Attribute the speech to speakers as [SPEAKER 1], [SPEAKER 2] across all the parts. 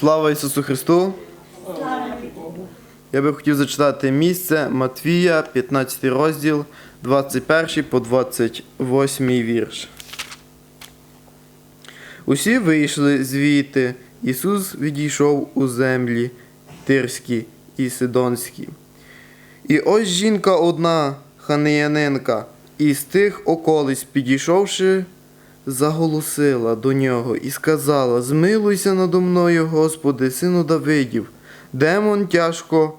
[SPEAKER 1] Слава Ісусу Христу! Я би хотів зачитати місце Матвія, 15 розділ, 21 по 28 вірш. Усі вийшли звідти. Ісус відійшов у землі Тирські і Сидонські. І ось жінка одна, ханеянинка, із тих околиць, підійшовши, заголосила до нього і сказала: Змилуйся надо мною, Господи, сину Давидів, демон тяжко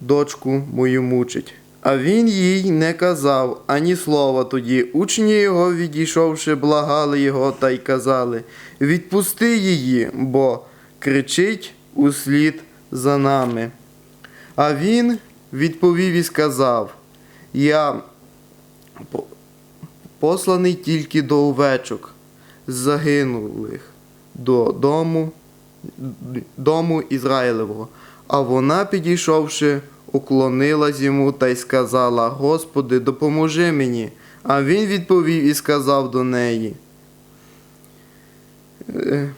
[SPEAKER 1] дочку мою мучить. А він їй не казав ані слова тоді. Учні його, відійшовши, благали його та й казали: Відпусти її, бо кричить услід за нами. А він відповів і сказав: Я посланий тільки до овечок, загинулих до дому, дому Ізраїлевого. А вона, підійшовши, уклонилась йому та й сказала: Господи, допоможи мені. А він відповів і сказав до неї: «Е,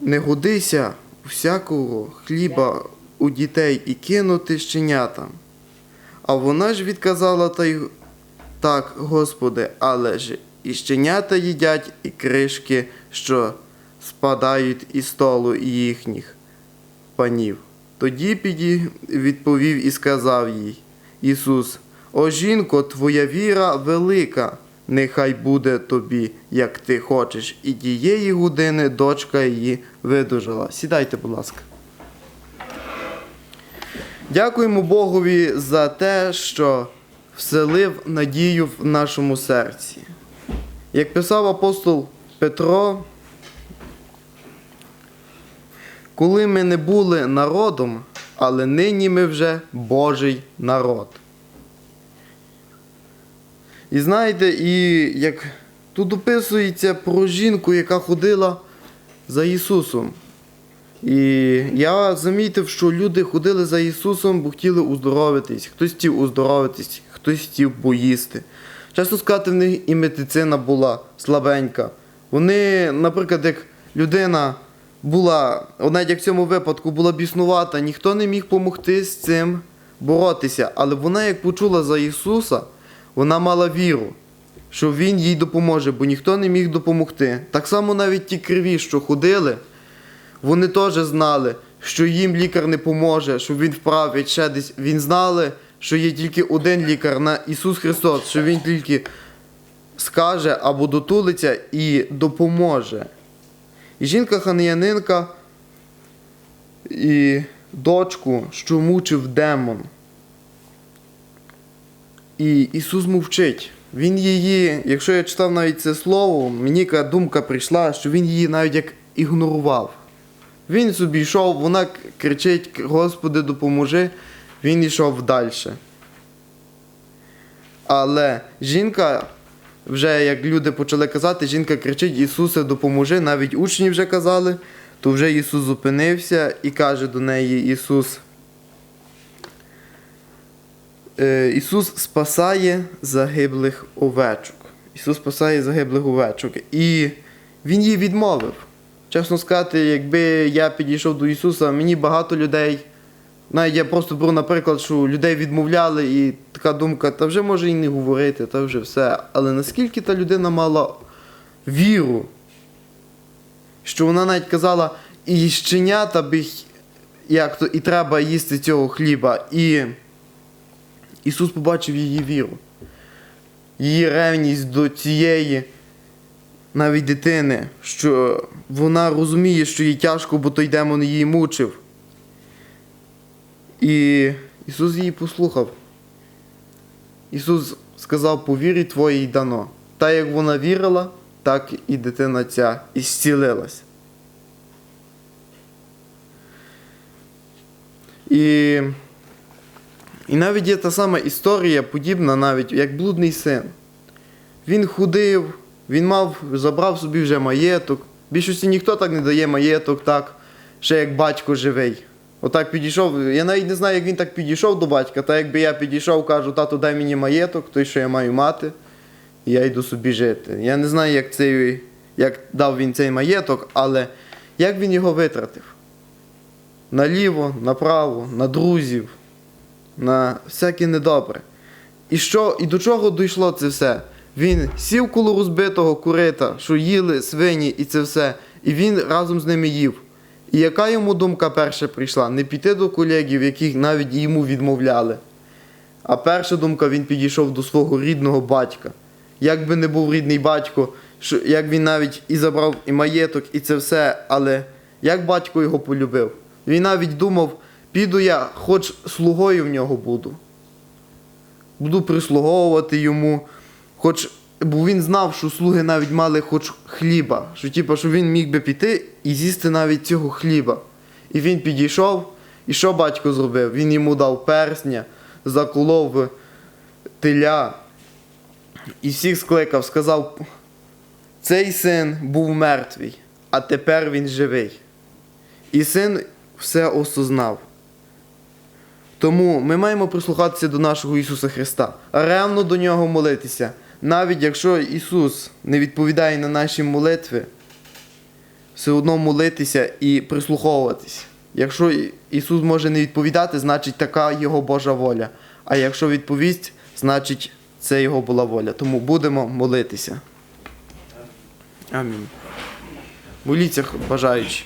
[SPEAKER 1] Не годися всякого хліба у дітей і кинути щенятам. А вона ж відказала та й так, Господи, але ж і щенята їдять, і кришки, що спадають із столу їхніх панів. Тоді піді відповів і сказав їй Ісус: О жінко, твоя віра велика, нехай буде тобі, як ти хочеш. І тієї години дочка її видужала. Сідайте, будь ласка. Дякуємо Богові за те, що вселив надію в нашому серці. Як писав апостол Петро, коли ми не були народом, але нині ми вже Божий народ. І знаєте, і як тут описується про жінку, яка ходила за Ісусом. І я замітив, що люди ходили за Ісусом, бо хотіли уздоровитись. Хтось хотів уздоровитись, хтось хотів поїсти. Чесно сказати, в них і медицина була слабенька. Вони, наприклад, як людина була, навіть як в цьому випадку, була біснувата, ніхто не міг допомогти з цим боротися. Але вона, як почула за Ісуса, вона мала віру, що Він їй допоможе, бо ніхто не міг допомогти. Так само навіть ті криві, що ходили, вони теж знали, що їм лікар не поможе, що він вправить ще десь. Він знали, що є тільки один лікар на Ісус Христос, що Він тільки скаже або дотулиться і допоможе. І жінка ханеянинка і дочку, що мучив демон. І Ісус мовчить. Він її, якщо я читав навіть це слово, мені думка прийшла, що він її навіть як ігнорував. Він собі йшов, вона кричить, Господи, допоможи, він йшов далі. Але жінка, вже як люди почали казати, жінка кричить, Ісусе, допоможи, навіть учні вже казали, то вже Ісус зупинився і каже до неї Ісус. Е, Ісус спасає загиблих овечок. Ісус спасає загиблих овечок. І Він їй відмовив. Чесно сказати, якби я підійшов до Ісуса, мені багато людей. Навіть я просто беру, наприклад, що людей відмовляли, і така думка, та вже може і не говорити, та вже все. Але наскільки та людина мала віру, що вона навіть казала, і щенята х- як то, і треба їсти цього хліба. І Ісус побачив її віру, її ревність до цієї навіть дитини, що вона розуміє, що їй тяжко, бо той демон її мучив. І Ісус її послухав. Ісус сказав, по вірі твоїй дано. Та як вона вірила, так і дитина ця і зцілилась. І, і навіть є та сама історія, подібна навіть як блудний син. Він ходив, він мав, забрав собі вже маєток. Більшості ніхто так не дає маєток, так, ще як батько живий. Отак підійшов. Я навіть не знаю, як він так підійшов до батька, та якби я підійшов, кажу, тату, дай мені маєток, той, що я маю мати, і я йду собі жити. Я не знаю, як, цей, як дав він цей маєток, але як він його витратив. наліво, направо, на друзів, на всяке недобре. І що, і до чого дійшло це все? Він сів коло розбитого курита, що їли свині і це все, і він разом з ними їв. І яка йому думка перша прийшла? Не піти до колегів, яких навіть йому відмовляли. А перша думка він підійшов до свого рідного батька. Як би не був рідний батько, що, як він навіть і забрав і маєток, і це все, але як батько його полюбив? Він навіть думав, піду я, хоч слугою в нього буду. Буду прислуговувати йому, хоч. Бо він знав, що слуги навіть мали хоч хліба, що, типу, що він міг би піти і з'їсти навіть цього хліба. І він підійшов, і що батько зробив? Він йому дав персня, заколов теля і всіх скликав, сказав: цей син був мертвий, а тепер він живий. І син все осознав. Тому ми маємо прислухатися до нашого Ісуса Христа, ревно до Нього молитися. Навіть якщо Ісус не відповідає на наші молитви, все одно молитися і прислуховуватись. Якщо Ісус може не відповідати, значить така Його Божа воля. А якщо відповість, значить це Його була воля. Тому будемо молитися. Амінь. Моліться, бажаючи.